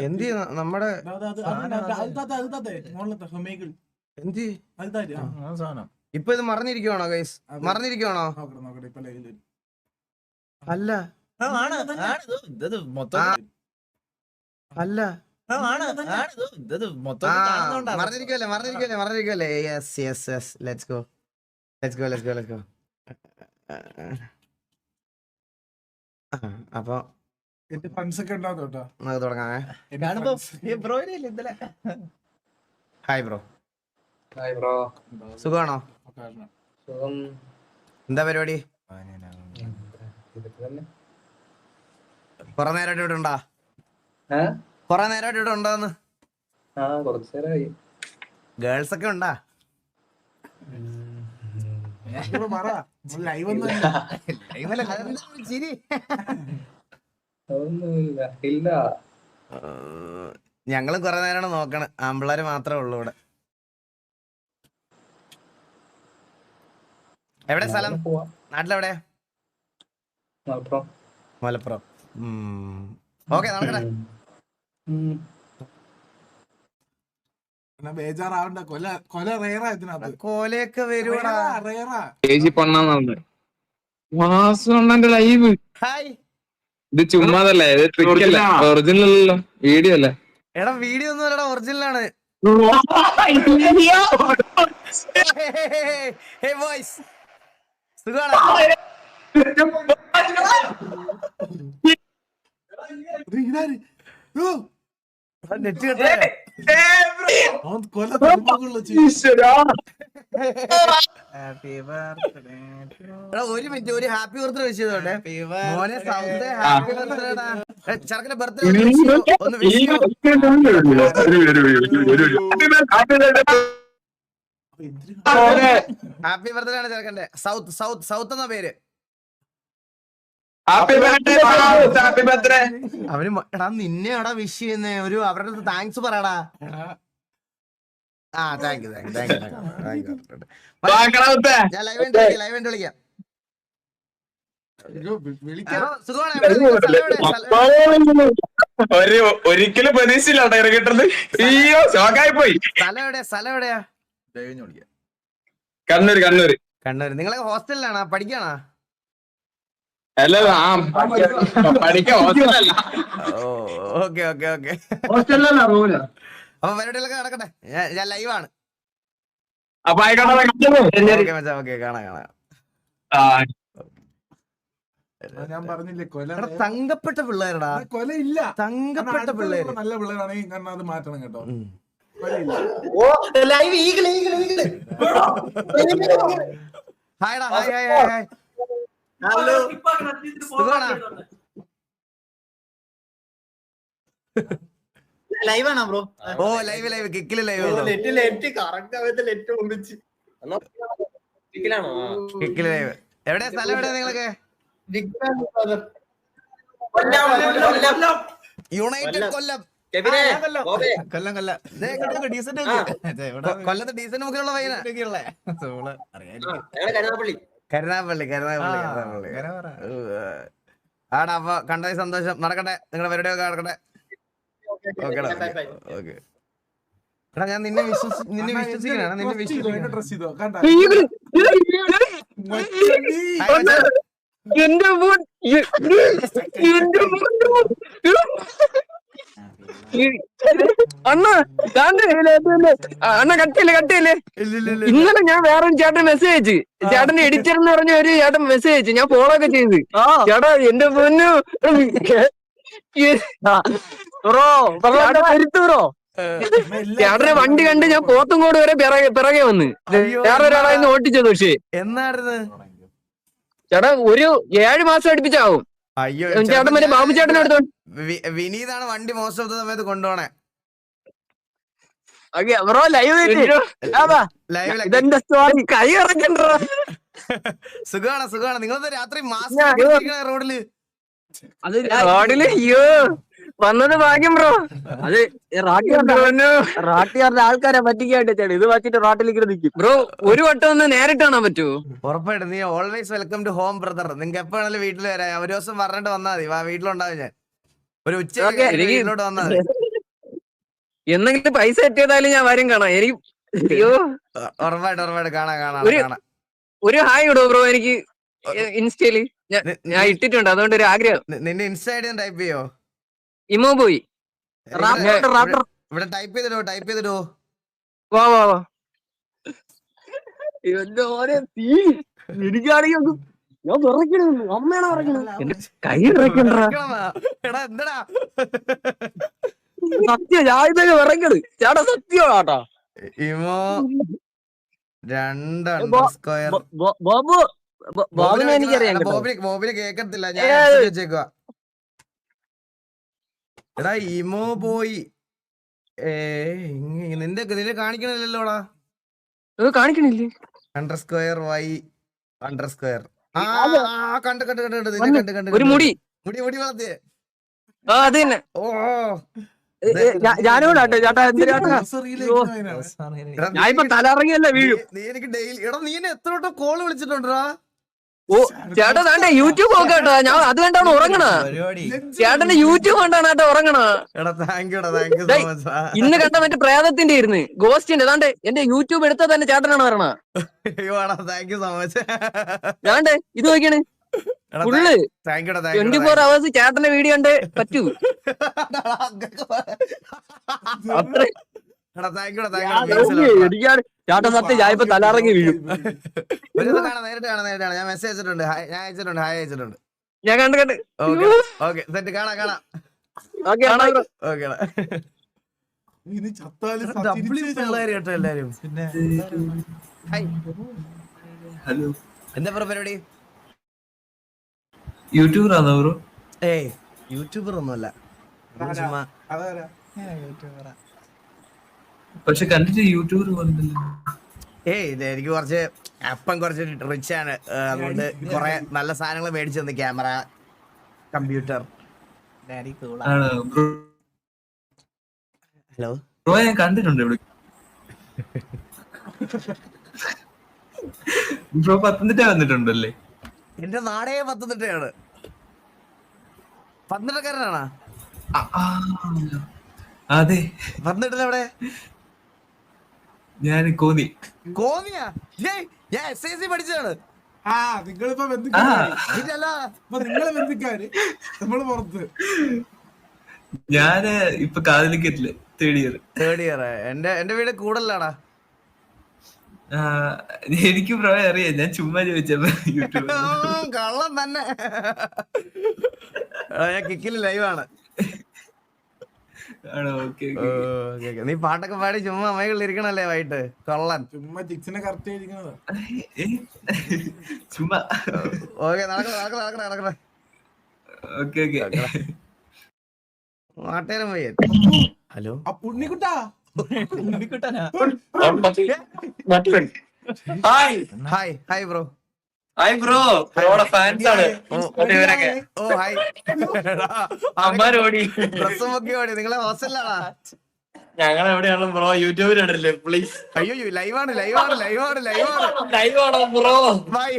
എന്ത് നമ്മുടെ. എന്ത്? ഇപ്പൊ ഇത് മറന്നിരിക്കുവാണോ ഗൈസ്. മറന്നിരിക്കുവാണോ? അല്ല. ആ, ആണ് ആണ് ഇത് ഇത് മൊത്തം അല്ല. മറന്നിരിക്കുവല്ലേ മറന്നിരിക്കുവല്ലേ മറന്നിരിക്കുവല്ലേ? Yes yes yes let's go let's go let's go let's go അപ്പൊ എന്റെ ഫ്രണ്ട്സ് ഒക്കെ ഉണ്ടാവും കേട്ടോ. നമുക്ക് തുടങ്ങാമേ എന്റെ കാണുമ്പോ friends ഈ ബ്രോയിനെ ഇല്ലേ ഇന്നലെ? ഹായ് ബ്രോ ബ്രോ ഉണ്ടാവും. സുഖമാണോ സുഖം. എന്താ പരിപാടി? കൊറേ നേരമായിട്ട് ഇവിടെ ഉണ്ടാ? കൊറേ നേരമായിട്ട് ഇവിടെ ഉണ്ടോന്ന്? ഗേൾസ് ഒക്കെ ഉണ്ടാ? ലൈവ് ഒന്നും ലൈവ് അല്ല. ചിരി. അതൊന്നുമില്ല ഇല്ല ഞങ്ങളും കൊറേ നേരമാണ് നോക്കണേ. ആമ്പിള്ളേര് മാത്രമേ ഉള്ളൂ ഇവിടെ. എവിടെ സ്ഥലം? പോവാ. നാട്ടിലെവിടെ? മലപ്പുറം. മലപ്പുറം. ഓക്കെ നടക്കട്ടെ. ബേജാറാവണ്ട. കൊല കൊല റേറാ ഇതിനകത്ത്. കൊലയൊക്കെ വരുവാടാ. റേറാ വാസുണ്ണന്റെ ലൈവ് ഹായ് ഇത് ചുമ്മാതല്ലേ ഇത് ട്രിക്കല്ല അല്ല? ഒറിജിനൽ അല്ലല്ലോ. വീഡിയോ അല്ലേ? എടാ വീഡിയോ ഒന്നും അല്ലടാ ഒറിജിനൽ ആണ്. നെറ്റ് കിട്ടേ. അവൻ ഒരു മിനിറ്റ് ഒരു ഹാപ്പി ബർത്ത്ഡേ വിഷ് ചെയ്തോട്ടെ. മോനെ സൗണ്ട് ഹാപ്പി ബർത്ത്ഡേടാ ചെറുക്കന്റെ ബർത്ത്ഡേ ഒന്ന് വിഷ് ഹാപ്പി ബർത്ത്ഡേ ആണ് ചെറുക്കന്റെ സൗത്ത് സൗത്ത് സൗത്ത് എന്ന പേര്. അവർ ബർത്ത്ഡേ ഹാപ്പി ബർത്ത്ഡേ അവന് മ- എടാ നിന്നെ എടാ വിഷ് ചെയ്യുന്നേ. ഒരു അവരുടെ താങ്ക്സ് പറയടാ. ആ thank you thank you thank you thank you ഞാൻ ലൈവ് ഉണ്ട് ലൈവ് ഉണ്ട് വിളിക്കാം. ഒരു ഒരിക്കലും പ്രതീക്ഷയില്ല ടയർ ഇറങ്ങിട്ടത് അയ്യോ ഷോക്കായി പോയി സ്ഥലം എവിടെയാ? സ്ഥലം എവിടെയാ? കണ്ണൂര് കണ്ണൂര്. കണ്ണൂര്. നിങ്ങളെ ഹോസ്റ്റലിലാണോ? പഠിക്കാണോ? അല്ല ആ പഠിക്കാൻ ഹോസ്റ്റലല്ല. ഓ ഓക്കെ ഓക്കെ ഓക്കെ. അപ്പൊ പരിപാടികളൊക്കെ നടക്കട്ടെ. ഞാൻ- ലൈവാണ് അപ്പൊ ആയിക്കോട്ടെ ഓക്കെ കാണാം കാണാം. ഞാൻ പറഞ്ഞില്ലേ കൊല. തങ്കപ്പെട്ട പിള്ളേരടാ. കൊല ഇല്ല തങ്കപ്പെട്ട പിള്ളേര്. നല്ല പിള്ളേരാണെങ്കിൽ കാരണം അത് മാറ്റണം കേട്ടോ. ഹലോ ഹായ്ടാ ഹായ് ഹായ് ഹായ് ഹായ് സുഖാണോ? ലൈവാണോ ബ്രോ ഓ ലൈവ് ലൈവ് കിക്കിൽ ലൈവ് നെറ്റ് നെറ്റ് കറക്റ്റ് ആവത്തെ നെറ്റ് ഒന്നിച്ച് കിക്കിൽ ലൈവ് എവിടെ സ്ഥലം? എവിടെ നിങ്ങൾക്ക് യുണൈറ്റഡ് കൊല്ലം കൊല്ലം കൊല്ലം. ദേ ഇങ്ങോട്ട് ഡീസന്റ് കൊല്ലത്ത് ഡീസന്റ് മുഖ്യമുള്ള പയ്യനാ. കരുനാപ്പള്ളി കരുനാപ്പള്ളി ആടാ അപ്പൊ കണ്ടത് സന്തോഷം. നടക്കട്ടെ. നിങ്ങളുടെ പരിപാടിയൊക്കെ നടക്കട്ടെ. Okay okay. എടാ ഞാൻ നിന്നെ വിശ്വസി നിന്നെ വിശ്വസിക്കാനാണ് നിന്നെ. എന്റെ എന്റെ അണ്ണ അണ്ണ കട്ടിയല്ലേ. ഇന്നലെ ഞാൻ വേറെ ചേട്ടൻ മെസ്സേജ് അയച്ചു. ചേട്ടൻ എഡിറ്റർ എന്ന് പറഞ്ഞ ഒരു ചേട്ടൻ മെസ്സേജ് അയച്ചു. ഞാൻ ഫോളോ ഒക്കെ ചെയ്ത്. ചേട്ടാ എന്റെ പൊന്നു. ബ്രോ ബ്രോ ചേട്ടന്റെ വണ്ടി കണ്ട് ഞാൻ പോത്തുംകോട് വരെ പിറകെ പിറകെ വന്ന്. അയ്യോ, വേറെ ഒരാളായിരുന്നു ഓട്ടിച്ചത് പക്ഷേ. എന്നായിരുന്നു? ചേട്ടാ ഒരു ഏഴ് മാസം അടുപ്പിച്ചാവും. അയ്യോ ചേട്ടൻ മറ്റേ ബാബു ചേട്ടനെ എടുത്തോ? വിനീതാണ് വണ്ടി മോശം സമയത്ത് കൊണ്ടുപോണേ. ബ്രോ ലൈവ് ലൈവിലെ ഇതെന്റെ സ്റ്റോറി കൈ ഇറക്കണ്ട സുഖാണ് സുഖാണ്. നിങ്ങളത് രാത്രി മാസ്ക് റോഡിൽ അത് റോഡിൽ? അയ്യോ. വന്നത് ഭാഗ്യം ബ്രോ. അത് റാട്ടിയാറിന്റെ ആൾക്കാരെ പറ്റിക്കായിട്ട് ഇത് വെച്ചിട്ട് റാട്ടിലേക്ക് നിൽക്കും ബ്രോ ഒരു വട്ടം ഒന്ന് നേരിട്ട് കാണാൻ പറ്റുമോ ഉറപ്പായിട്ടും. നീ always welcome to home brother നിങ്ങൾക്ക് എപ്പോഴാണ് വീട്ടിൽ വരാം. ഒരു ദിവസം പറഞ്ഞിട്ട് വന്നാൽ മതി. വാ വീട്ടിലുണ്ടാവും ഞാൻ. ഒരു ഉച്ച വീട്ടിലോട്ട് വന്നാൽ എന്തെങ്കിലും പൈസ എത്തിയതായാലും ഞാൻ വരും കാണാം. എനിക്ക് അയ്യോ. ഉറപ്പായിട്ട് ഉറപ്പായിട്ട്. കാണാം കാണാം ഒരു- കാണാം. ഒരു ഹായ് ഇടോ ബ്രോ. എനിക്ക് ഇൻസ്റ്റയിൽ ഞാൻ ഇട്ടിട്ടുണ്ട്. അതുകൊണ്ട് ഒരു ആഗ്രഹം. നിന്റെ ഇൻസ്റ്റ ടൈപ്പ് ചെയ്യോ? ഇമോ പോയി. ഇവിടെ- ടൈപ്പ് ചെയ്തിടോ ടൈപ്പ് ചെയ്തിടോ. വാ വാ വാ. എനിക്കാണെങ്കിൽ ഞാൻ വിറയ്ക്കണു അമ്മയാണ് വിറയ്ക്കണത്? എന്റെ കൈ വിറയ്ക്കണ്ടാ. സത്യം ഞാൻ ഇതൊക്കെ വിറയ്ക്കണ് ചേട്ടാ സത്യം കേട്ടാ ഇമോ രണ്ട് സ്ക്വയർ ബോബു. ബോബിനെ എനിക്കറിയാം ബോബിനെ ബോബിന് കേക്കത്തില്ല ഞാൻ. വെച്ചേക്കുവാ എടാ ഇമോ പോയി. ഏ നിന്റെ നിന്റെ കാണിക്കണില്ലല്ലോടാ. കാണിക്കണില്ലേ? Under square Y under square ആ കണ്ട് കണ്ട് കണ്ട് കണ്ട് നിന്നെ കണ്ട് കണ്ട് ഒരു മുടി. മുടി മുടി വളർത്തിയേ. ആ അത് തന്നെ. ഓ ഏ, ഞാനിപ്പോ തലറങ്ങിയല്ലേ വീഴും. നീ- എനിക്ക് ഡെയിലി എടാ നീ എന്നെ എത്ര വട്ടം കോൾ വിളിച്ചിട്ടുണ്ടാ ഓ ചേട്ടാ താണ്ടെ യൂട്യൂബ് നോക്കാം കേട്ടോ. ഞാൻ അത് കണ്ടാണ് ഉറങ്ങണ ചേട്ടന്റെ യൂട്യൂബ് കണ്ടാണ് ഏട്ടാ ഉറങ്ങണ എടാ താങ്ക് യു സോ മച്ച് ഇന്ന് കണ്ട മറ്റേ പ്രേതത്തിന്റെ ഇരുന്ന്. ഗോസ്റ്റിന്റെ താണ്ടെ എന്റെ യൂട്യൂബ് എടുത്താൽ തന്നെ ചേട്ടനാണ് വരണ അയ്യോ എടാ താങ്ക് യു സോ മച്ച് ഞാണ്ട് ഇത് നോക്കിയാണ്. എടാ ഫുള്ള്. ട്വന്റി ഫോർ അവേഴ്സ് ചേട്ടന്റെ വീഡിയോ ഉണ്ട് പറ്റൂ. അത്ര. എനിക്കാണ് സത്യം ഞാൻ ഇപ്പൊ തലറങ്ങി വീഴും. നേരിട്ട് കാണാം നേരിട്ട് കാണാം. ഞാൻ മെസ്സേജ് അയച്ചിട്ടുണ്ട് ഞാൻ അയച്ചിട്ടുണ്ട് ഹായ് അയച്ചിട്ടുണ്ട്. ഞാൻ കണ്ട് കണ്ട്. ഓക്കെ ഓക്കെ സെറ്റ് കാണാം കാണാം. ഓക്കെ എല്ലാരും. പിന്നെ ഹലോ എന്താ ബ്രോ പരിപാടി? യൂട്യൂബർ ആണോ ബ്രോ ഏയ് യൂട്യൂബർ ഒന്നുമല്ല. ചുമ്മാ. പക്ഷെ കണ്ടിട്ട് യൂട്യൂബർ ഏയ് ഇത് എനിക്ക് കുറച്ച് അപ്പം കുറച്ച് റിച്ച് ആണ്. അതുകൊണ്ട് കുറെ നല്ല സാധനങ്ങൾ മേടിച്ചു തന്നു. Camera computer. ഹലോ? ബ്രോ ഞാൻ കണ്ടിട്ടുണ്ട് ഇവിടെ. ബ്രോ പത്തനംതിട്ട വന്നിട്ടുണ്ടല്ലേ? എന്റെ നാടേ പത്തനംതിട്ടയാണ്. പത്തനംതിട്ടക്കാരനാണോ? അതെ. പത്തനംതിട്ട എവിടെ ഞാൻ കോന്നി. കോന്നിയാ? ഏയ് ഞാൻ എസ് ഐ സി പഠിച്ചതാണ്. ആ നിങ്ങളിപ്പോ ബന്ധുക്കാര്. ഇതല്ല അപ്പൊ നിങ്ങളെ ബന്ധുക്കാര്. നമ്മൾ പുറത്ത്. ഞാൻ ഇപ്പൊ കാതലിക്ക് എത്തില്ല തേർഡ് ഇയർ തേർഡ് ഇയർ എന്റെ എന്റെ വീട് കൂടലാടാ എനിക്ക് പ്രായം അറിയാം. ഞാൻ ചുമ്മാ ചോദിച്ചപ്പോ യൂട്യൂബ് കള്ളം തന്നെ. ഞാൻ കിക്കിൽ ലൈവാണ് നീ പാട്ടൊക്കെ പാടി ചുമ്മാ അമ്മകളിൽ ഇരിക്കണല്ലേ വൈകിട്ട്? കൊള്ളൻ. ചുമ്മാ ചിക്സിനെ കറക്റ്റ് ചെയ്തിരിക്കണതാ. ചുമ്മാ. ഓക്കെ നടക്കണ നടക്കണ നടക്കണ നടക്കണ? Okay okay. നാട്ടേരം പോയി hello? പുണ്ണിക്കുട്ടാ. Hi hi bro. Hi bro ബ്രോടെ fans ആണ്. ഇവരൊക്കെ. ഓ ഹായ് അമ്മാരോടി. ഡ്രസ്സും ഒക്കെ ഓടി. നിങ്ങളെ ഹോസ്റ്റലിലാണാ ഞങ്ങൾ എവിടെയാണ് ബ്രോ യൂട്യൂബിൽ ഇടല്ലേ പ്ലീസ് അയ്യോ ലൈവാണ് ലൈവാണ് ലൈവാണ് ലൈവാണ് ലൈവ് ആണോ ബ്രോ ബൈ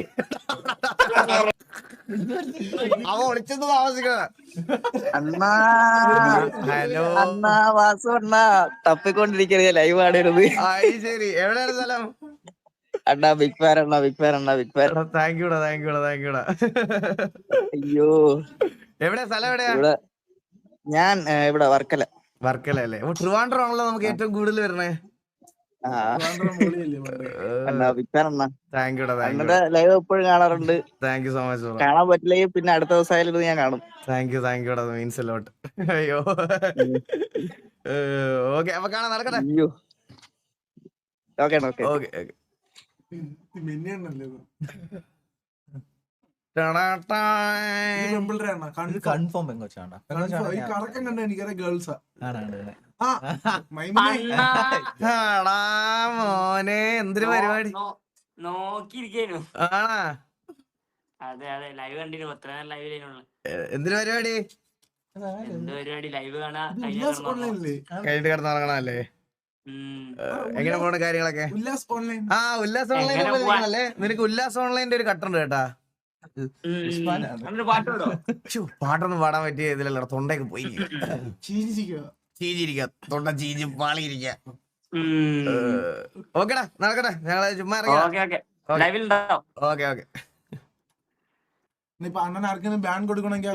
അവ ഒളിച്ചത് താമസിക്കണ. അണ്ണാ. ഹലോ അണ്ണാ വാസു അണ്ണാ. തപ്പിക്കൊണ്ടിരിക്കരുത് ലൈവ് ആടരുത്. ശരി. എവിടെയാണ് സ്ഥലം? അണ്ണാ ബിഗ് ഫാൻ അണ്ണാ ബിഗ് ഫാൻ അണ്ണാ ബിഗ് ഫാൻ താങ്ക് യൂടാ താങ്ക് യൂടാ താങ്ക് യൂടാ അയ്യോ. എവിടെ സ്ഥലം എവിടെയാ? ഇവിടെ ഞാൻ ഇവിടെ വർക്കല. വർക്കല അല്ലേ? ഓ ട്രിവാൻഡ്രം ആണല്ലോ നമുക്ക് ഏറ്റവും കൂടുതൽ വരണേ യു ലൈവ് എപ്പോഴും കാണാറുണ്ട്. താങ്ക് യു സോ മച്ച് കാണാൻ പറ്റില്ലെങ്കിൽ പിന്നെ അടുത്ത ദിവസം ഞാൻ കാണും. താങ്ക് യു താങ്ക് യൂടാ മീൻസ് ലോട്ട് അയ്യോ. ഓക്കെ അപ്പൊ കാണാൻ നടക്കട്ടെ. അയ്യോ. ഓക്കെ ഓക്കെ ഓക്കെ ഇത് കൺഫേം. കറക്കം കണ്ട എനിക്കറിയാം ഗേൾസാ. മോനെ എന്തൊരു പരിപാടി? അതെ അതെ ലൈവ് കണ്ടിരുന്നു. എത്ര നേരം ലൈവിലുള്ള എ- എന്തൊരു പരിപാടി? എന്ത് പരിപാടി? ലൈവ് കാണാ കഴിഞ്ഞിട്ട് കിടന്ന് ഉറങ്ങണല്ലേ ഉം എങ്ങനെ പോണ കാര്യങ്ങളൊക്കെ? ഉല്ലാസ് ഓൺലൈൻ ആ ഉല്ലാസ് ഓൺലൈൻ അല്ലേ നിനക്ക് ഉല്ലാസ് ഓൺലൈന്റെ ഒരു കട്ടുണ്ട് കേട്ടാ. പാട്ടൊന്നും പാടാൻ പറ്റിയ ഇതിലല്ല തൊണ്ടയൊക്കെ പോയി. ചിരിച്ചിരിക്കുക ചീഞ്ഞിരിക്കാം തൊണ്ട ചീഞ്ഞ് പാളിയിരിക്ക. ഓക്കെടാ നടക്കട്ടെ. ഞങ്ങൾ ചുമ്മാ ഓക്കെ ഓക്കെ. അണ്ണൻ ആർക്കെങ്കിലും ബാൻ കൊടുക്കണമെങ്കിൽ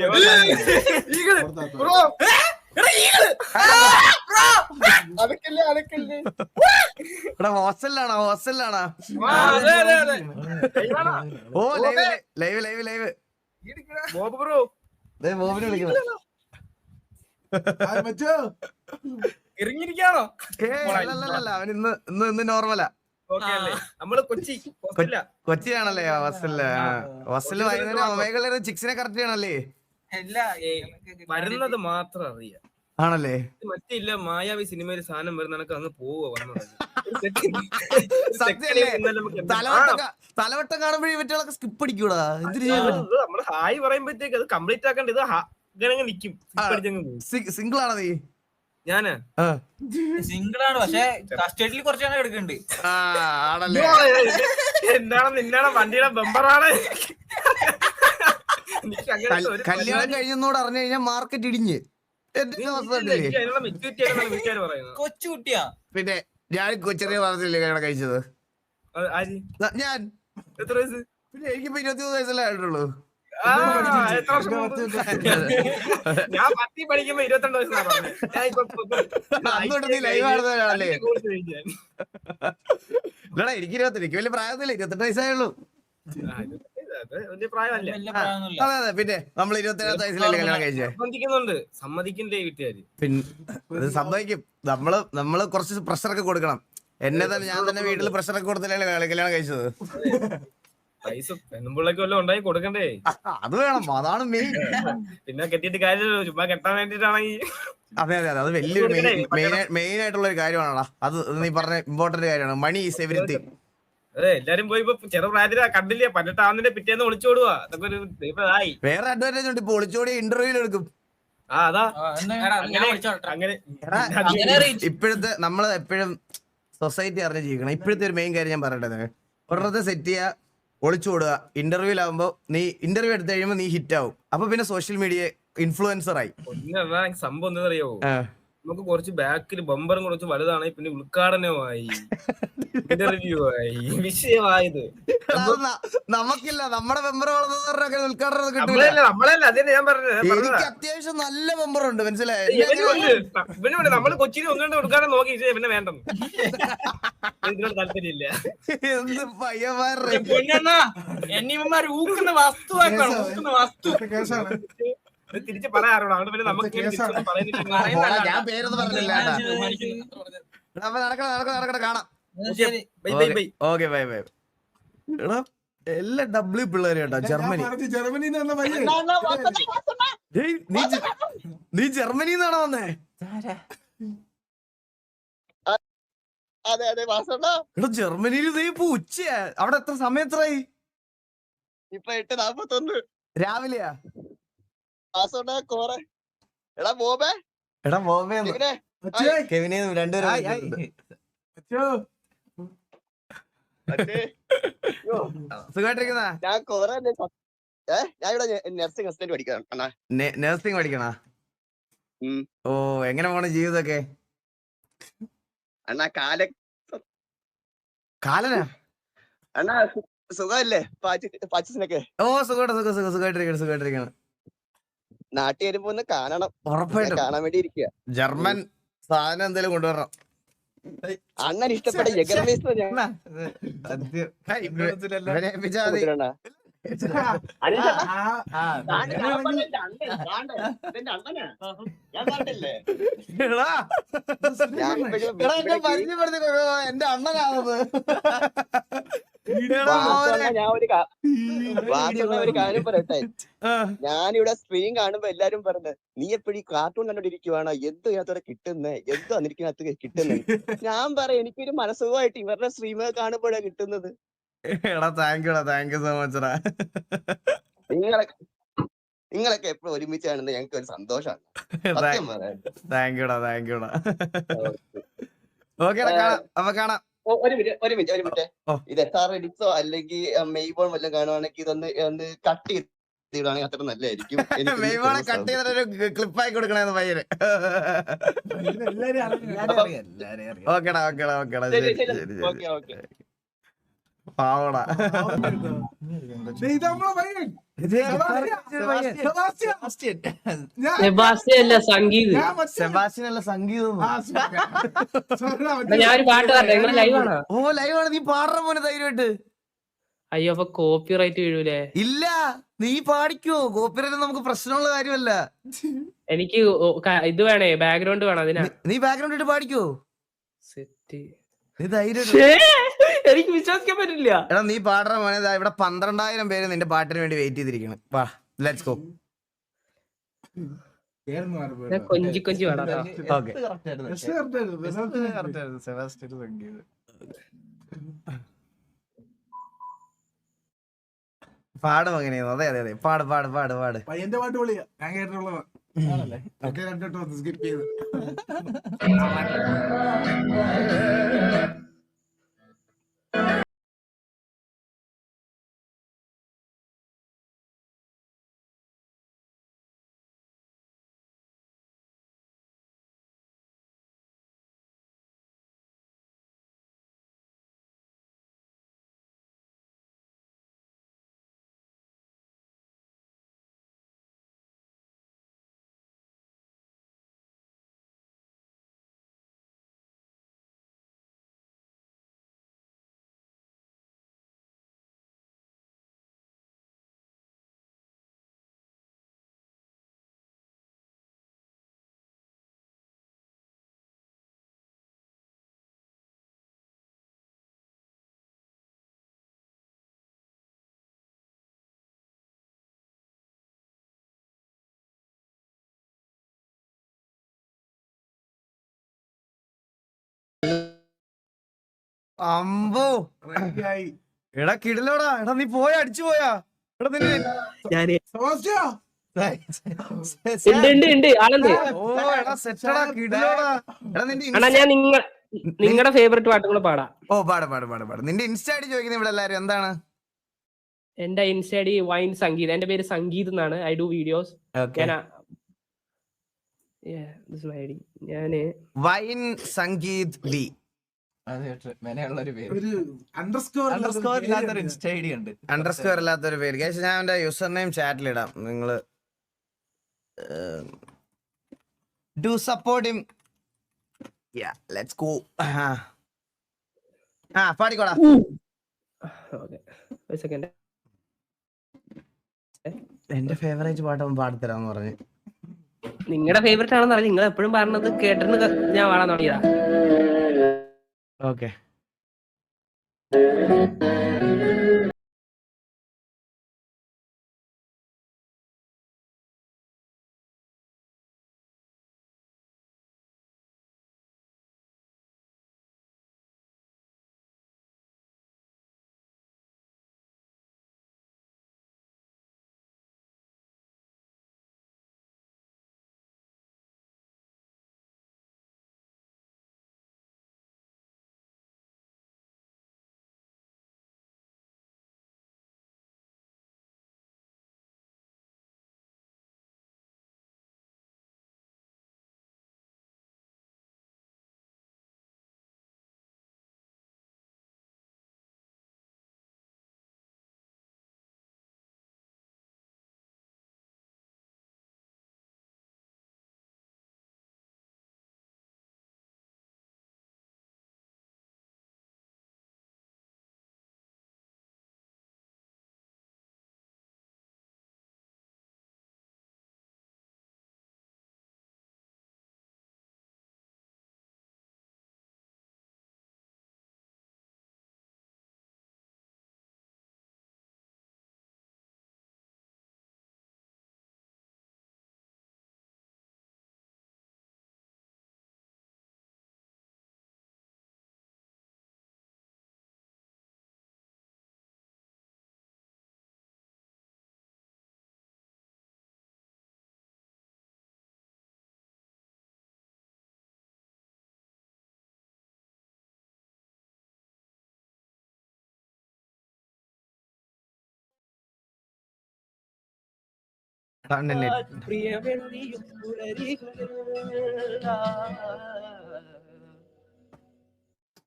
ഇവിടെ ഹോസ്റ്റലിലാണോ? ഹോസ്റ്റലിലാണോ? ഓ live live live live Bob bro. ബോബിനെ വിളിക്കണം ഇറങ്ങിയിരിക്കാണോ അവൻ ഇന്ന് ഇന്ന് ഇന്ന് നോർമലാ. ഓക്കെ അല്ലേ? നമ്മൾ കൊച്ചി ഹോസ്റ്റലിലാ. കൊച്ചിയാണല്ലേ? ഹോസ്റ്റലിൽ. ഹോസ്റ്റലിൽ വൈകുന്നേരം ഒമേകളിൽ ചിക്സിനെ കറക്റ്റ് ചെയ്യണല്ലേ? വരുന്നത് മാത്രം അറിയാം. ആണല്ലേ? മറ്റില്ല മായാവി സിനിമയിൽ സാധനം വരുന്ന കണക്ക് അങ്ങ് പോവുക? തലവട്ടം കാണുമ്പോഴേ സ്കിപ്പ് അടിക്കൂടാ. നമ്മൾ ഹായ് പറയുമ്പോഴത്തേക്ക് അത് കംപ്ലീറ്റ് ആക്കണ്ട ഇത് ഇങ്ങനെ നിക്കും. സിംഗിൾ ആണോ? നീ? ഞാൻ. സിംഗിൾ ആണ് പക്ഷെ കസ്റ്റഡിയിൽ കുറച്ചാണ് എടുക്കുന്നുണ്ട്. ആണല്ലേ? എന്താണ് നിന്നാണ് വണ്ടിയുടെ ബമ്പറാണ് എനിക്ക് അങ്ങനത്തെ കൽ- ഒരു കല്യാണം കഴിഞ്ഞെന്നോട് അറിഞ്ഞു കഴിഞ്ഞാൽ മാർക്കറ്റ് ഇടിഞ്ഞ്. കൊച്ചുകുട്ടിയാ. പിന്നെ ഞാൻ ചെറിയ പ്രായത്തിലല്ലേ കല്യാണം കഴിച്ചത്? ഞാൻ. എത്ര വയസ്സ്? പിന്നെ എനിക്കിപ്പോ ഇരുപത്തിമൂന്ന് വയസ്സല്ലേ ആയിട്ടുള്ളൂ? ഞാൻ പത്തി പഠിക്കുമ്പോ ഇരുപത്തിരണ്ട് വയസ്സാണ് എനിക്ക് ഇരുപത്തി എനിക്ക് വലിയ പ്രായമൊന്നുമില്ല ഇരുപത്തെട്ട് വയസ്സായുള്ളൂ. അത് അതെ അതെ. പിന്നെ നമ്മൾ ഇരുപത്തേഴാമത്തെ വയസ്സിലല്ലേ കല്യാണം കഴിച്ചേ? സമ്മതിക്കുന്നുണ്ട്. സമ്മതിക്കണ്ടേ വീട്ടുകാര്? പിന്നെ സംഭവിക്കും നമ്മൾ നമ്മൾ കുറച്ച് പ്രഷർ ഒക്കെ കൊടുക്കണം. എന്നെ തന്നെ ഞാൻ തന്നെ വീട്ടിൽ പ്രഷർ ഒക്കെ കൊടുത്തില്ലേ കല്യാണം കഴിച്ചത്? പൈസ പെണ്ണുമ്പിള്ളക്ക് വല്ലതും ഉണ്ടായി കൊടുക്കണ്ടേ? അത് വേണം. അതാണ് മെയിൻ പിന്നെ കെട്ടിയിട്ട് കാര്യമല്ലോ ചുമ്മാ കെട്ടാൻ വേണ്ടിട്ടാണെങ്കിൽ അതെ അതെ അതെ. അത് വലിയൊരു മെയിൻ മെയിൻ ആയിട്ടുള്ള ഒരു കാര്യമാണടാ. അത് നീ പറഞ്ഞ ഇമ്പോർട്ടന്റ് കാര്യമാണ്. മണി ഈസ് എവരിത്തിങ് അതെ എല്ലാരും പോയി ഇപ്പൊ ചെറു പ്രായത്തിലാ കണ്ടില്ലേ? പതിനെട്ടാവുന്നതിന്റെ പിറ്റേന്ന് ഒളിച്ചോടുവാ അതൊക്കെ ഒരു ദൈവമായി വേറെ അഡ്വാന്റേജ് ഉണ്ട് ഇപ്പൊ ഒളിച്ചോടി ഇന്റർവ്യൂ എടുക്കും. ആ അതാ. അങ്ങനെ. ഇപ്പോഴത്തെ നമ്മൾ എപ്പോഴും സൊസൈറ്റി അറിഞ്ഞ് ജീവിക്കണം. ഇപ്പോഴത്തെ ഒരു മെയിൻ കാര്യം ഞാൻ പറയട്ടെ ഒരിടത്ത് സെറ്റ് ചെയ്യുക ഒളിച്ചോടുക ഇന്റർവ്യൂലാകുമ്പോ നീ ഇന്റർവ്യൂ എടുത്തു കഴിയുമ്പോ നീ ഹിറ്റ് ആവും. അപ്പൊ പിന്നെ സോഷ്യൽ മീഡിയ ഇൻഫ്ലുവൻസർ ആയി. സംഭവം എന്താ. നമുക്ക് കുറച്ച് ബാക്കിൽ ബമ്പറും കുറച്ച് വലുതാണ് പിന്നെ ഉദ്ഘാടനമായി ഇന്റർവ്യൂ ആയി. വിഷയമായത്. അത് നമുക്കില്ല. നമ്മുടെ മെമ്പർ വളർന്നവരുടെ ഉദ്ഘാടനം ഒന്നും നമ്മളല്ല നമ്മളല്ല അതന്നെ ഞാൻ പറഞ്ഞത്. എനിക്ക് അത്യാവശ്യം നല്ല മെമ്പർ ഉണ്ട്. മനസ്സിലായോ? നമ്മൾ കൊച്ചിയിൽ ഒന്ന് രണ്ട് ഉദ്ഘാടനം നോക്കി പിന്നെ വേണ്ടെന്ന്. ഇതിനോട് താല്പര്യമില്ല. എന്ത് പയ്യന്മാരുടെ ഊക്കുന്ന വസ്തുവാക്കണം ഊക്കുന്ന വസ്തു. ഇത് തിരിച്ച് അവിടെ പിന്നെ നമുക്ക് ഞാൻ പേരൊന്നും പറഞ്ഞില്ല കാണാം. ഓക്കെ. ബൈ ബൈ എടാ എല്ലാ ഡബ്ല്യു പിള്ളേരും കേട്ടോ ജർമ്മനി. നീ ജർമ്മനി ജർമ്മനിന്നാണോ വന്നേ? അതെ അതെ എടാ ജർമ്മനിയിൽ നീ ഇപ്പൊ ഉച്ചയാ. അവിടെ എത്ര സമയം എത്രയായി ഇപ്പൊ എട്ട് നാപ്പത്തൊന്ന്. രാവിലെയാ? എടാ ബോബേ. എടാ ബോബേ ഇവനെ കെവിനെ രണ്ടുപേരും സുഖമായിട്ടിരിക്കുന്ന ഞാൻ കോറെ ഞാൻ ഇവിടെ നഴ്സിംഗ് അസിസ്റ്റന്റ് നഴ്സിംഗ് പഠിക്കണ. ഓ എങ്ങനെ പോണ ജീവിതമൊക്കെ? അണ്ണാ കാല കാലനാ? അണ്ണാ സുഖമല്ലേ? പച്ചസിനൊക്കെ? ഓ സുഖമായിട്ട് സുഖം സുഖം സുഖമായിട്ടിരിക്കണം സുഖമായിട്ടിരിക്കണം നാട്ടിൽ വരുമ്പോ ഒന്ന് കാണണം. ഉറപ്പായിട്ടും. കാണാൻ വേണ്ടി ഇരിക്കുക ജർമ്മൻ സാധനം എന്തെങ്കിലും കൊണ്ടുവരണം. അണ്ണൻ ഇഷ്ടപ്പെട്ട എന്റെ അണ്ണനാണത്. ഞാൻ ഒരു ഒരു കാര്യം പറയട്ടെ? ഞാനിവിടെ സ്ക്രീൻ കാണുമ്പോ എല്ലാരും പറഞ്ഞു നീ എപ്പോഴും കാർട്ടൂൺ കണ്ടോണ്ടിരിക്കുവാണോ എന്തോ ഇതിനകത്തോടെ കിട്ടുന്നേ? എന്തോ അതിനകത്ത് കിട്ടുന്നേ? ഞാൻ പറയാം എനിക്കൊരു മനസ്സുഖമായിട്ട് ഇവരുടെ സ്ട്രീമ് കാണുമ്പോഴാ കിട്ടുന്നത്. എടാ താങ്ക് യുടാ താങ്ക് യു സോ മച്ച് നിങ്ങളൊക്കെ നിങ്ങളൊക്കെ എപ്പോഴും ഒരുമിച്ചാണെന്ന് ഞങ്ങൾക്ക് ഒരു സന്തോഷമാണ്. താങ്ക് യുടാ താങ്ക് യുടാ ഓക്കെ. അപ്പൊ കാണാം. ഒരു മിനിറ്റ് ഒരു മിനിറ്റ് ഒരു മിനിറ്റ്. ഇത് എസ് എഡിറ്റ്സോ അല്ലെങ്കിൽ മെയ്ബോൺ വല്ലതും കാണുവാണെങ്കിൽ ഇതൊന്ന് ഒന്ന് കട്ട് ചെയ്ത് ഇടുകയാണെങ്കിൽ അത്ര നല്ലതായിരിക്കും famous കട്ട് ആവാൻ ചെയ്തിട്ട് ക്ലിപ്പായി കൊടുക്കണേന്ന് പയ്യന്. ഓക്കെടാ ഓക്കെടാ ഓക്കെടാ ശരി, ശരി ശരി. ശരി ഓക്കെ ഓക്കെ പാവടാ. അല്ല സംഗീത്. അല്ല സംഗീതം ഞാൻ ഒരു പാട്ട് പാടട്ടെ നിങ്ങൾ ലൈവ് ഓ ലൈവ് ആണ്. നീ പാടുற പോലെ ധൈര്യമായിട്ട്. അയ്യോ അപ്പൊ കോപ്പി റൈറ്റ് വീഴൂലേ? ഇല്ല നീ പാടിക്കോ. കോപ്പിറൈറ്റ് നമുക്ക് പ്രശ്നമുള്ള കാര്യമല്ല. എനിക്ക് ഇത് വേണേ ബാക്ക്ഗ്രൗണ്ട് വേണം അതിനാ. നീ- ബാക്ക്ഗ്രൗണ്ട് ഇട്ട് പാടിക്കോ. സെറ്റ് എനിക്ക് വിശ്വസിക്കാൻ പറ്റില്ല. എടാ നീ പാടുന്ന മോനെ ഇവിടെ പന്ത്രണ്ടായിരം പേര് നിന്റെ പാട്ടിന് വേണ്ടി വെയിറ്റ് ചെയ്തിരിക്കണം. വാ ലെറ്റ്സ് ഗോ കൊഞ്ചി കൊഞ്ചി. പാടും അങ്ങനെയായിരുന്നു. അതെ അതെ അതെ. പാട് പാട് പാട് പാട്. പയ്യന്റെ പാട്ട് വിളിയാ ഞാൻ കേട്ടിട്ടുള്ളതാ. ഒക്കെ രണ്ടോ സ്കിപ്പ് ചെയ്ത്. അമ്പോ. എടാ കിടിലോടാ. എടാ നീ പോയ അടിച്ചു പോയാ. എടാ നിന്നെ. ഞാൻ. സെബാസ്റ്റ്യൻ ഉണ്ട് ഉണ്ട് ഉണ്ട്. ആളുണ്ട്. ഓ എടാ സെറ്റടാ കിടിലോടാ. എടാ നിന്റെ അണ്ണാ ഞാൻ നിങ്ങൾ നിങ്ങളുടെ ഫേവറേറ്റ് പാട്ടുകൾ പാടാ. ഓ പാട പാട പാട പാട. നിന്റെ ഇൻസ്റ്റ ഐഡി ചോദിക്കുന്നത് ഇവിടെ എല്ലാരും എന്താണ്? എന്റെ ഇൻസ്റ്റഡി വൈൻ സംഗീത. എന്റെ പേര് സംഗീത് എന്നാണ്. I do videos. ഓക്കെ. ഞാൻ ഐഡി ഞാൻ വൈൻ സംഗീത് ലി. അണ്ടർസ്കോർ അല്ലാത്തൊരു പേര്. കേസ് ഞാൻ എന്റെ യൂസർ നെയിം ചാറ്റിലിടാം നിങ്ങൾ do support him let's go ആ പാടിക്കോടാ. ഓക്കെ ഒരു സെക്കൻഡ് എന്റെ ഫേവറേറ്റ് പാട്ട് അവൻ പാടിത്തരാന്ന് പറഞ്ഞു. നിങ്ങളുടെ ഫേവറേറ്റ് ആണെന്ന് അറിയാം നിങ്ങൾ എപ്പോഴും പറഞ്ഞത് കേട്ടിരുന്ന് ക- ഞാൻ പാടാൻ തുടങ്ങിയതാ. ഓക്കെ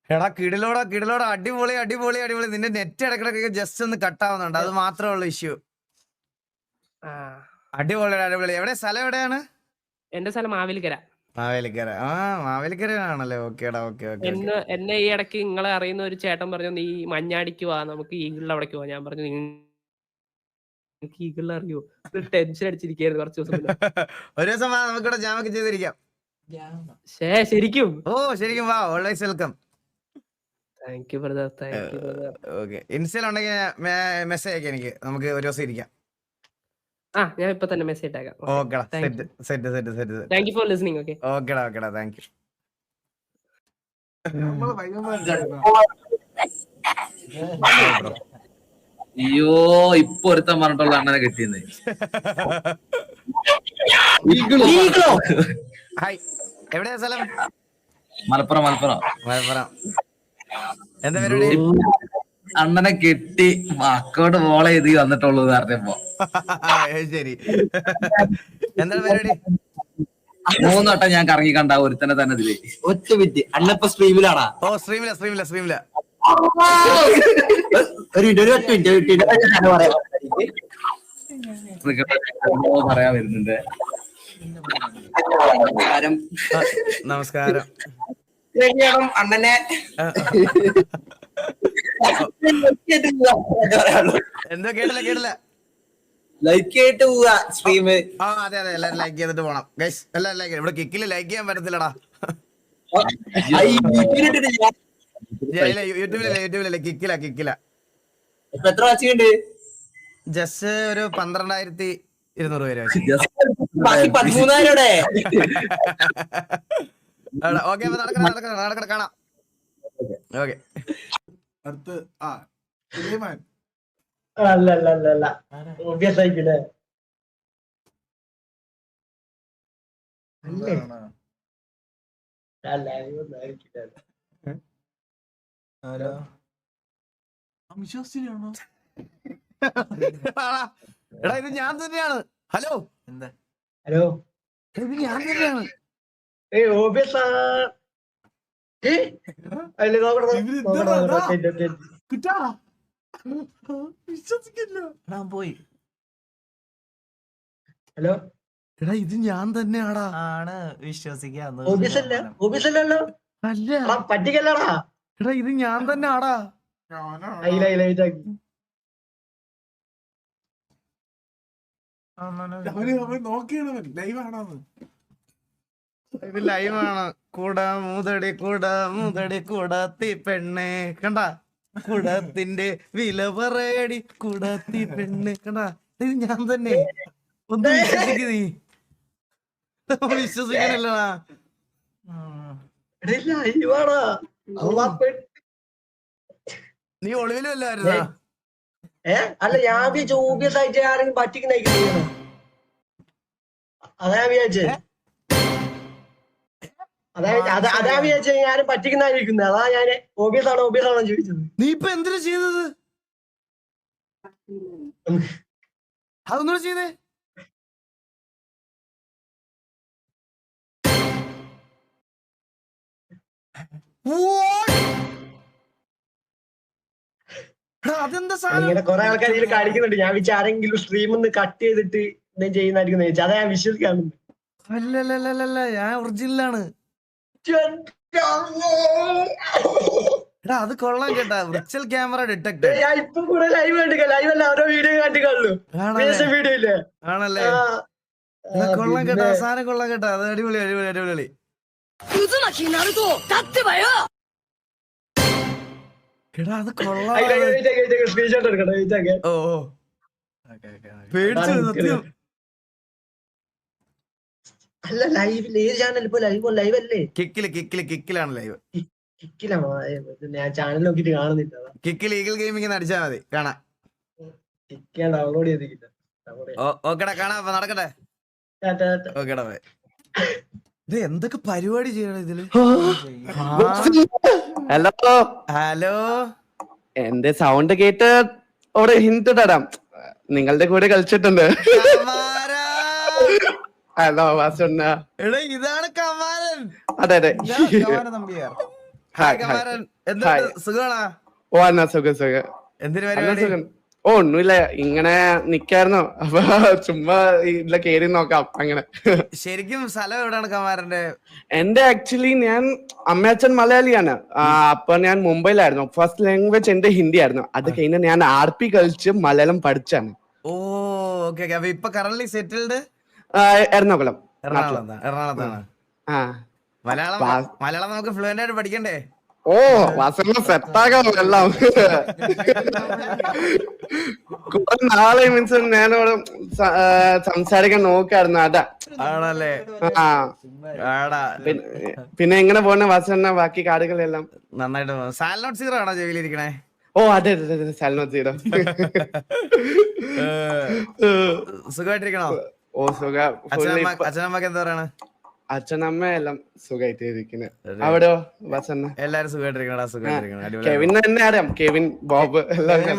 എടാ, കിടിലോടാ കിടിലോടാ. അടിപൊളി അടിപൊളി അടിപൊളി. നിന്റെ നെറ്റ് ഇടക്കിടക്കൊക്കെ ജസ്റ്റ് ഒന്ന് കട്ടാവുന്നുണ്ട് അത് മാത്രമേ ഉള്ളൂ ഇഷ്യൂ അടിപൊളി അടിപൊളി. എവിടെ? സ്ഥലം എവിടെയാണ്? എന്റെ സ്ഥലം മാവേലിക്കര. മാവേലിക്കര. ആ മാവേലിക്കര ആണല്ലേ ഓക്കേടാ ഓക്കെ ഓക്കെ എന്നെ ഈ ഇടയ്ക്ക് നിങ്ങളെ അറിയുന്ന ഒരു ചേട്ടൻ പറഞ്ഞു നീ മഞ്ഞാടിക്ക് വാ. നമുക്ക് ഈഗിളിൽ അവിടേക്ക് പോവാ ഞാൻ പറഞ്ഞു നിങ്ങൾക്ക് ഈഗിളിൽ അറിയോ ടെൻഷൻ അടിച്ചിരിക്കായിരുന്നു കുറച്ച് ദിവസം ഒരു ദിവസം വാ നമുക്കിവിടെ ജാമൊക്കെ ചെയ്തിരിക്കാം ശേ ശരിക്കും. ഓ ശരിക്കും വാ always welcome. Thank you brother thank you brother okay. ഇൻസ്റ്റയിൽ ഉണ്ടെങ്കിൽ മെസ്സേജ് അയക്കാം എനിക്ക്. നമുക്ക് ഒരു ദിവസം ഇരിക്കാം. ആ ഞാൻ ഇപ്പൊ തന്നെ മെസ്സേജ് ഇട്ടേക്കാം. ഓക്കെടാ. Set set set set thank you for listening okay ഓക്കെടാ ഓക്കെടാ. താങ്ക് യു നമ്മൾ പയ്യന്മാരുണ്ടായിരുന്നു. അയ്യോ ഇപ്പൊ ഒരുത്തൻ പറഞ്ഞിട്ടുള്ള അണ്ണനെ കിട്ടിയെന്ന്. ഹായ്. എവിടെയാ സ്ഥലം? മലപ്പുറം മലപ്പുറം. മലപ്പുറം. എന്താ പരിപാടി? അണ്ണനെ കെട്ടി. മക്കോട് മോളെ എഴുതി വന്നിട്ടുള്ളൂ പറഞ്ഞപ്പോ അത് ശരി. എന്താണ് പരിപാടി? മൂന്ന് വട്ടം ഞാൻ കറങ്ങി കണ്ട ഒരുത്തനെ തന്നെ ഇതിൽ. ഒറ്റ മിനിറ്റ് അണ്ണപ്പ സ്ട്രീമിലാടാ ഓ സ്ട്രീമില്ല സ്ട്രീമില്ല സ്ട്രീമില്ല ഒരു മിനിറ്റ് ഒരു ഒറ്റ മിനിറ്റ് ഒരു മിനിറ്റ്. പറയാം പറയാൻ വരുന്നുണ്ട്. നമസ്കാരം. അണ്ണനെ. എന്തോ കേട്ടില്ല കേട്ടില്ല. ലൈക്ക് ആയിട്ട് പോവാ സ്ട്രീം ആ അതെ അതെ എല്ലാരും ലൈക്ക് ചെയ്തിട്ട് പോണം. ഗൈസ് എല്ലാരും ലൈക്ക് ഇവിടെ കിക്കിൽ ലൈക്ക് ചെയ്യാൻ പറ്റത്തില്ലടാ. യൂട്യൂബിലല്ല യൂട്യൂബിലല്ല കിക്കില കിക്കില. ഇപ്പൊ എത്ര വാച്ചിണ്ട്? ജസ്റ്റ് ഒരു പന്ത്രണ്ടായിരത്തി ഇരുന്നൂറ് പേര് ബാക്കി പതിമൂന്നായിരോടെ? ഓക്കെ നടക്കണം നടക്കണം നടക്കണം കാണാം. ഓക്കെ. അടുത്ത് ആ അല്ല അല്ല അല്ല അല്ല. ഓബിയസ് ആയിക്കില്ലേ അല്ല? അല്ല. ആ വിശ്വസിച്ചിട്ടാണോ എടാ ഇത് ഞാൻ തന്നെയാണ്. ഹലോ എന്താ? ഹലോ ഇത് ഞാൻ തന്നെയാണ്. ഏയ് ഓബിയസ്. കിട്ടാ? വിശ്വസിക്കില്ല. ഞാൻ പോയി. ഹലോ എടാ ഇത് ഞാൻ തന്നെയാടാ. ആണ്. വിശ്വസിക്കാന്ന് ഓബിയസ് അല്ല? ഓബിയസ് അല്ലല്ലോ? അല്ല. പറ്റിക്കല്ലടാ. എടാ ഇത് ഞാൻ തന്നെ ആടാ നോക്കിയാണ് ലൈവ് ആണെന്ന്? ഇത് ലൈവാണ് കൂടാ മൂതടി കൂടാ മൂതടി കൂടാത്തി പെണ്ണെ. കണ്ട? കുടത്തിന്റെ വില പറയടി. കുടത്തി പെണ്ണ്. കണ്ട? ഇത് ഞാൻ തന്നെ. ഒന്ന് വിശ്വസിക്ക് നീ. വിശ്വസിക്കണല്ലടാ. ലൈവാടാ അള്ളാ ഒളിവിലും നീ ഒളിവിലല്ലായിരുന്നാ ഏ അല്ല ഞാൻ വിചാരിച്ചു ഓബിയസ് ആയിട്ട് ആരെങ്കിലും പറ്റിക്കണ അതാ വിചാരിച്ചേ. അതാ അതാ അതാ വിചാരിച്ചേ ഞാൻ പറ്റിക്കുന്നതായിരിക്കുന്നത് അതാ ഞാൻ ഓബിയസ് ആണോ ഓബിയസ് ആണോ ചോദിച്ചത്. നീ ഇപ്പൊ എന്തിനാ ചെയ്തത് അതൊന്നും ചെയ്തേ What? ഇങ്ങനെ കുറെ ആൾക്കാർ ഇതിൽ കാണിക്കുന്നുണ്ട്. ഞാൻ ആരെങ്കിലും സ്ട്രീം ഒന്ന് കട്ട് ചെയ്തിട്ട് ഇത് ചെയ്യുന്നതായിരിക്കും ചോദിച്ചു അതാ ഞാൻ വിശ്വസിക്കാറുണ്ട്. അല്ലല്ലല്ലല്ല ഞാൻ ഒറിജിനലാണ് എടാ അത് കൊള്ളാം കേട്ടാ. വിർച്വൽ ക്യാമറ ഡിറ്റക്ട് ഞാൻ ഇപ്പൊ കൂടെ ലൈവ് കണ്ടില്ല ലൈവ് അല്ല ഓരോ വീഡിയോ വീഡിയോ ഇല്ലേ? ആണല്ലേ. കൊള്ളാം കേട്ടാ. സാധനം കൊള്ളാം കേട്ടാ. അത് അടിപൊളി അടിപൊളി അടിപൊളി. എടാ അത് കൊള്ളാം. അതിലെ wait ആക്ക്, wait ആക്ക്, screenshot എടുക്കട്ടെ, wait ആക്ക്. ഓ ഓ. പേടിച്ചു അതാണ് സത്യം. അല്ല ഏത് ചാനൽ ഇപ്പൊ ലൈവ് ലൈവ് അല്ലേ? കിക്കിൽ കിക്കിൽ കിക്കിലാണ് ലൈവ് കിക്കില്ല ഞാൻ ചാനൽ നോക്കിട്ട് കാണുന്നില്ല അതാ. കിക്കിൽ ഈഗിൾ ഗെയിമിംഗ് അടിച്ചാ മതി കാണാം. കിക്ക് ഞാൻ ഡൗൺലോഡ് ചെയ്തിട്ടില്ല ഓ- ഓക്കെടാ കാണാം അപ്പൊ നടക്കട്ടെ. ഓക്കേടാ ടാറ്റാ. ഓക്കെടാ ബൈ. ഇത് എന്തൊക്കെ പരിപാടി ചെയ്യണം ഇതിൽ? ഹലോ ഹലോ എന്റെ സൗണ്ട് കേട്ട് അവിടെ ഹിന്റ് തരാം. നിങ്ങളുടെ കൂടെ കളിച്ചിട്ടുണ്ട്. ഹലോ വാസുണ്ണ. എടാ ഇതാണ് കമാരൻ. അതെ അതെ. കമാരൻ എന്തുണ്ട്? സുഖാണാ ഓ എന്നാ സുഖം സുഖം. എന്തിനു പരിപാടി? സുഖം? ഓ ഒന്നുമില്ല. ഇങ്ങനെ നിക്കായിരുന്നു. അപ്പൊ ചുമ്മാ ഇല്ല കേറി നോക്കാം. അങ്ങനെ. ശരിക്കും സ്ഥലം എവിടെയാണ് കമാരന്റെ എന്റെ ആക്ച്വലി ഞാൻ അമ്മയച്ഛൻ മലയാളിയാണ്. അപ്പൊ ഞാൻ മുംബൈയിലായിരുന്നു. ഫസ്റ്റ് ലാംഗ്വേജ് എന്റെ ഹിന്ദി ആയിരുന്നു അത് കഴിഞ്ഞ് ഞാൻ ആർ പി കളിച്ച് മലയാളം പഠിച്ചാണ്. ഓ ഓക്കെ ഓക്കെ. അപ്പൊ ഇപ്പൊ കറന്റ് സെറ്റിൽഡ് എറണാകുളം. എറണാകുളം എറണാകുളത്താണ്. ആ. മലയാളം മലയാളം നമുക്ക് ഫ്ലുവന്റ് ആയിട്ട് പഠിക്കണ്ടേ? ഓ വസന്ത സെറ്റാകാം എല്ലാം. കുറെ നാളെ മീൻസ് ഞാനോട് സംസാരിക്കാൻ നോക്കായിരുന്നു അതാ. ആണല്ലേ? ആ. പിന്നെ- എങ്ങനെ പോണ വാസന ബാക്കി കാടുകളെല്ലാം നന്നായിട്ട് സാൽ സീറോ ആണോ ചെവിയിലിരിക്കണേ ഓ അതെ അതെ അതെ സൽനോ സീറോ. സുഖമായിട്ടിരിക്കണോ? ഓ സുഖ. അച്ഛനമ്മ അച്ഛനമ്മക്ക് എന്താ പറയണ? അച്ഛനമ്മ എല്ലാം സുഖമായിട്ട് ഇരിക്കുന്നത് അവിടെയോ വാസന എല്ലാരും സുഖമായിട്ടിരിക്കണടാ സുഖമായിട്ടിരിക്കണം കെവിൻ തന്നെ അറിയാം. കെവിൻ ബോബ്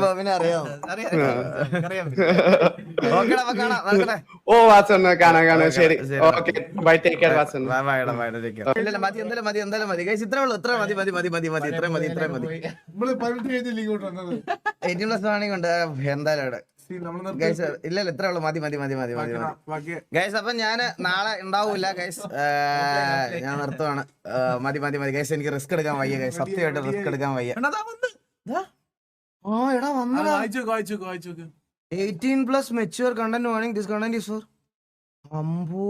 ബോബിനെ അറിയാം. ഓ ശരി. ഓക്കെ ബൈ ടേക്ക് കെയർ മതി എന്തായാലും മതി എന്തായാലും മതി. ഗൈസ് ഇത്രേ ഉള്ളൂ ഇത്ര മതി മതി മതി മതി മതി ഇത്രേ മതി എയ്റ്റീൻ പ്ലസ് ഉണ്ട്. എന്തായാലും അവിടെ. ഗൈസ് ഇല്ല ഇത്രേ ഉള്ളൂ. മതി മതി മതി മതി മതി ഗൈസ് അപ്പൊ ഞാൻ നാളെ ഉണ്ടാവൂല ഗൈസ് ഞാൻ നിർത്തുവാണ്. മതി മതി മതി. ഗൈസ് എനിക്ക് റിസ്ക് എടുക്കാൻ വയ്യ ഗൈസ് സത്യമായിട്ട് റിസ്ക് എടുക്കാൻ വയ്യ. എടാ. Eighteen plus mature content warning this content is for അമ്പോ.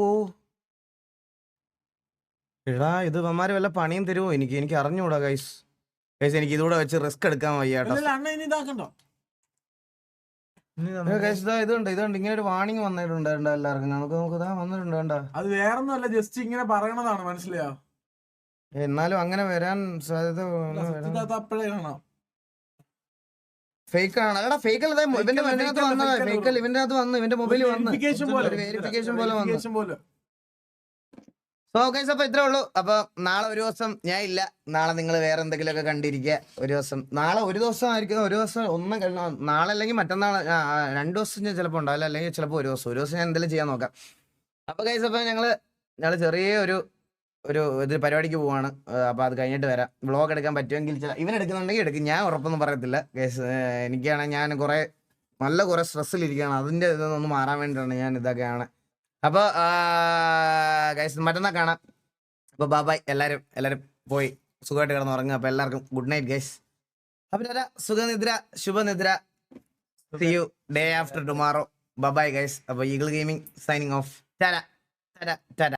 എടാ ഇത് ഇവന്മാര് വല്ല പണിയും തരുമോ എനിക്ക് എനിക്ക് അറിഞ്ഞൂടാ ഗൈസ് ഗൈസ് എനിക്ക് ഇതുകൂടെ വെച്ച് റിസ്ക് എടുക്കാൻ വയ്യ കേട്ടോ അല്ലല്ല, അണ്ണ ഇനി ഇതാക്കണ്ടോ ഗൈസ് ഇതാ ഇതുണ്ട് ഇതുണ്ട്. ഇങ്ങനെ ഒരു വാണിംഗ് വന്നിട്ടുണ്ട് കണ്ടോ എല്ലാവർക്കും. നമുക്ക് നമുക്ക് ഇതാ വന്നിട്ടുണ്ട് കണ്ടോ? അത് വേറൊന്നുമല്ല ജസ്റ്റ് ഇങ്ങനെ പറയണതാണ് മനസ്സിലായോ? എന്നാലും അങ്ങനെ വരാൻ സാധ്യത ഫേക്ക് ആണ്. എടാ ഫേക്ക് അല്ല ഇവന്റെ വന്നതാ fake അല്ല. ഫേക്ക് ഇവന്റെ അകത്ത് വന്നു ഇവന്റെ മൊബൈലിൽ വന്നു. വെരിഫിക്കേഷൻ പോലെ വന്നു. സോ അപ്പൊ ഇത്രേ ഉള്ളൂ. അപ്പൊ നാളെ ഒരു ദിവസം ഞാൻ ഇല്ല. നാളെ നിങ്ങൾ വേറെ എന്തെങ്കിലുമൊക്കെ കണ്ടിരിക്കുക ഒരു ദിവസം. നാളെ ഒരു ദിവസം ആയിരിക്കും ഒരു ദിവസം ഒന്നും നാളെ അല്ലെങ്കിൽ മറ്റന്നാൾ രണ്ട് ദിവസം ഞാൻ ചിലപ്പോൾ ഉണ്ടാവില്ല. അല്ലെങ്കിൽ ചിലപ്പോൾ ഒരു ദിവസം. ഒരു ദിവസം ഞാൻ എന്തെങ്കിലും ചെയ്യാൻ നോക്കാം. അപ്പൊ കൈസ് അപ്പൊ ഞങ്ങൾ ഞങ്ങൾ ചെറിയ ഒരു ഒരു ഇത് പരിപാടിക്ക് പോവാണ്. അപ്പൊ അത് കഴിഞ്ഞിട്ട് വരാം. വ്ളോഗ് എടുക്കാൻ പറ്റുമെങ്കിൽ ചില ഇവൻ എടുക്കുന്നുണ്ടെങ്കിൽ എടുക്കും. ഞാൻ ഉറപ്പൊന്നും പറയത്തില്ല കേസ് എനിക്കാണെങ്കിൽ ഞാൻ കുറെ നല്ല കുറെ സ്ട്രെസ്സിലിരിക്കുകയാണ് അതിന്റെ ഇതൊന്നും മാറാൻ വേണ്ടിയിട്ടാണ് ഞാൻ ഇതൊക്കെയാണ് അപ്പോൾ ഗൈസ് മറ്റന്നാ കാണാം. അപ്പോൾ ബാബായ് എല്ലാവരും എല്ലാവരും പോയി സുഖമായിട്ട് കിടന്ന് ഉറങ്ങുക അപ്പോൾ എല്ലാവർക്കും ഗുഡ് നൈറ്റ് ഗൈസ് അപ്പം സുഖനിദ്ര ശുഭനിദ്ര. See you day after tomorrow bye bye guys അപ്പോൾ eagle gaming signing off tata tata tata